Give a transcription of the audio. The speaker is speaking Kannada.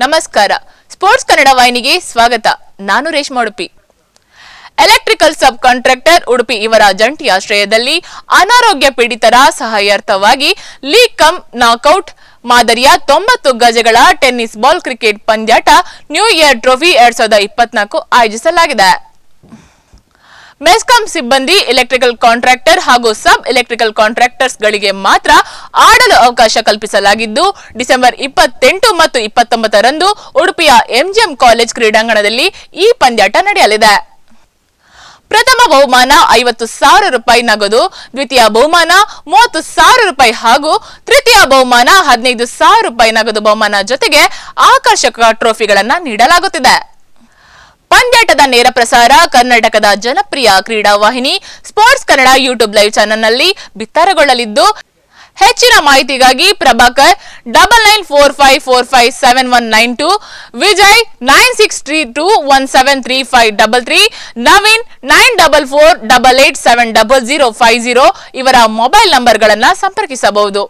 ನಮಸ್ಕಾರ. ಸ್ಪೋರ್ಟ್ಸ್ ಕನ್ನಡ ವಾಹಿನಿಗೆ ಸ್ವಾಗತ. ನಾನು Reshma Udupi. Electrical sub contractor Udupi ಇವರ ಜಂಟಿ ಆಶ್ರಯದಲ್ಲಿ ಅನಾರೋಗ್ಯ ಪೀಡಿತರ ಸಹಾಯಾರ್ಥವಾಗಿ ಲೀಗ್ ಕಮ್ ನಾಕೌಟ್ ಮಾದರಿಯ ತೊಂಬತ್ತು ಗಜಗಳ ಟೆನ್ನಿಸ್ ಬಾಲ್ ಕ್ರಿಕೆಟ್ ಪಂದ್ಯಾಟ ನ್ಯೂ ಇಯರ್ ಟ್ರೋಫಿ ಎರಡ್ ಸಾವಿರದ ಇಪ್ಪತ್ನಾಲ್ಕು ಆಯೋಜಿಸಲಾಗಿದೆ. ಮೆಸ್ಕಾಂ ಸಿಬ್ಬಂದಿ ಎಲೆಕ್ಟ್ರಿಕಲ್ ಕಾಂಟ್ರಾಕ್ಟರ್ ಹಾಗೂ ಸಬ್ ಎಲೆಕ್ಟ್ರಿಕಲ್ ಕಾಂಟ್ರಾಕ್ಟರ್ಸ್ ಗಳಿಗೆ ಮಾತ್ರ ಆಡಲು ಅವಕಾಶ ಕಲ್ಪಿಸಲಾಗಿದ್ದು, ಡಿಸೆಂಬರ್ ಇಪ್ಪತ್ತೆಂಟು ಮತ್ತು ಇಪ್ಪತ್ತೊಂಬತ್ತರಂದು ಉಡುಪಿಯ ಎಂಜಿಎಂ ಕಾಲೇಜ್ ಕ್ರೀಡಾಂಗಣದಲ್ಲಿ ಈ ಪಂದ್ಯಾಟ ನಡೆಯಲಿದೆ. ಪ್ರಥಮ ಬಹುಮಾನ ಐವತ್ತು ಸಾವಿರ ರೂಪಾಯಿ ನಗದು, ದ್ವಿತೀಯ ಬಹುಮಾನ ಮೂವತ್ತು ಸಾವಿರ ರೂಪಾಯಿ ಹಾಗೂ ತೃತೀಯ ಬಹುಮಾನ ಹದಿನೈದು ಸಾವಿರ ರೂಪಾಯಿ ನಗದು ಬಹುಮಾನ ಜೊತೆಗೆ ಆಕರ್ಷಕ ಟ್ರೋಫಿಗಳನ್ನು ನೀಡಲಾಗುತ್ತಿದೆ. ಪಂದ್ಯಾಟದ ನೇರ ಪ್ರಸಾರ ಕರ್ನಾಟಕದ ಜನಪ್ರಿಯ ಕ್ರೀಡಾ ವಾಹಿನಿ ಸ್ಪೋರ್ಟ್ಸ್ ಕನ್ನಡ ಯೂಟ್ಯೂಬ್ ಲೈವ್ ಚಾನೆಲ್ನಲ್ಲಿ ಬಿತ್ತರಗೊಳ್ಳಲಿದ್ದು, ಹೆಚ್ಚಿನ ಮಾಹಿತಿಗಾಗಿ Prabhakar double nine four five four five seven one nine two, Vijay nine six three two one seven three five double three, Naveen nine double four double eight seven double zero five zero ಇವರ ಮೊಬೈಲ್ ನಂಬರ್ಗಳನ್ನು ಸಂಪರ್ಕಿಸಬಹುದು.